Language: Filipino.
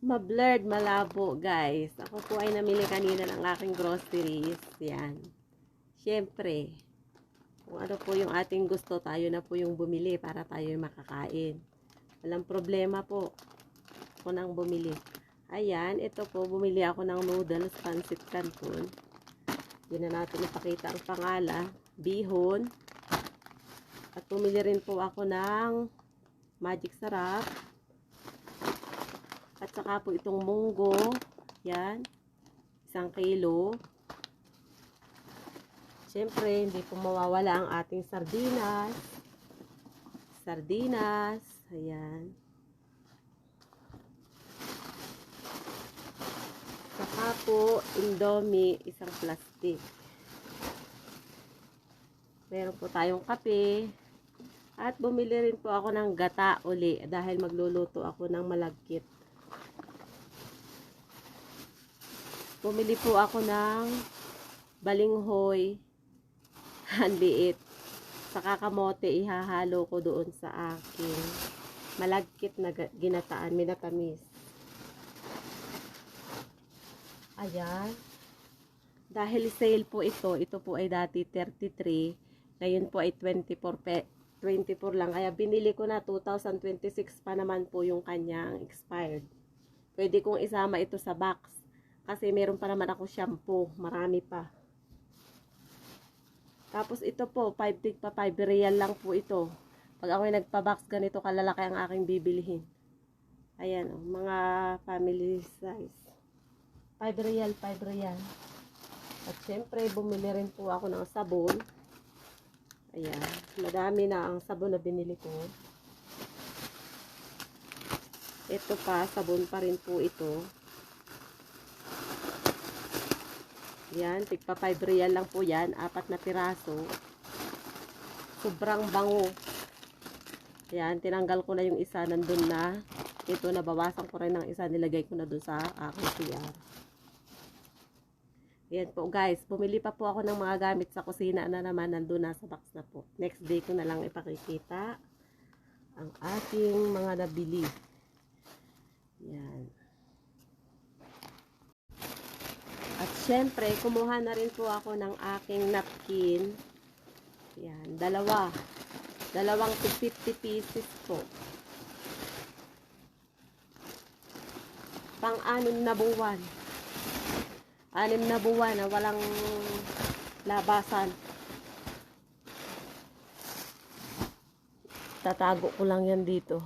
ma-blurred, malabo, guys. Ako po ay namili kanina ng aking groceries. Yan. Siyempre, kung ano po yung ating gusto, tayo na po yung bumili para tayo makakain. Walang problema po. Ako nang bumili. Ayan, ito po, bumili ako ng noodles, pancit canton. Hindi na natin ipakita ang pangalan. Bihon. At bumili rin po ako ng magic sarap. At saka po itong munggo. Yan. Isang kilo. Siyempre, hindi po mawawala ang ating sardinas. Sardinas. Ayan. Saka po, indomie, isang plastic. Meron po tayong kape. At bumili rin po ako ng gata uli dahil magluluto ako ng malagkit. Bumili po ako ng balinghoy. Ang liit. Saka kamote ihahalo ko doon sa aking malagkit na ginataan, minatamis. Ayan. Dahil sale po ito, ito po ay dati 33, ngayon po ay 24 pe 24 lang. Kaya binili ko na 2026 pa naman po yung kanyang expired. Pwede kong isama ito sa box. Kasi meron pa naman ako shampoo. Marami pa. Tapos ito po, 5 tig pa 5 real lang po ito. Pag ako nagpa-box ganito kalalaki ang aking bibilihin. Ayan oh, mga family size. 5 real, 5 real. At syempre, bumili rin po ako ng sabon. Ayan. Madami na ang sabon na binili ko. Ito pa, sabon pa rin po ito. Yan, tigpa 5 real lang po yan. Apat na piraso. Sobrang bango. Yan, tinanggal ko na yung isa. Nandun na. Ito, nabawasan ko rin ng isa. Nilagay ko na dun sa aking CR. Yan po guys, bumili pa po ako ng mga gamit sa kusina na naman nandun na sa box na po. Next day ko na lang ipakikita ang aking mga nabili. Yan. At syempre, kumuha na rin po ako ng aking napkin. Yan, dalawa. Dalawang 50 pieces po. Pang-anim na buwan anim na buwan na walang labasan. Tatago ko lang yan dito.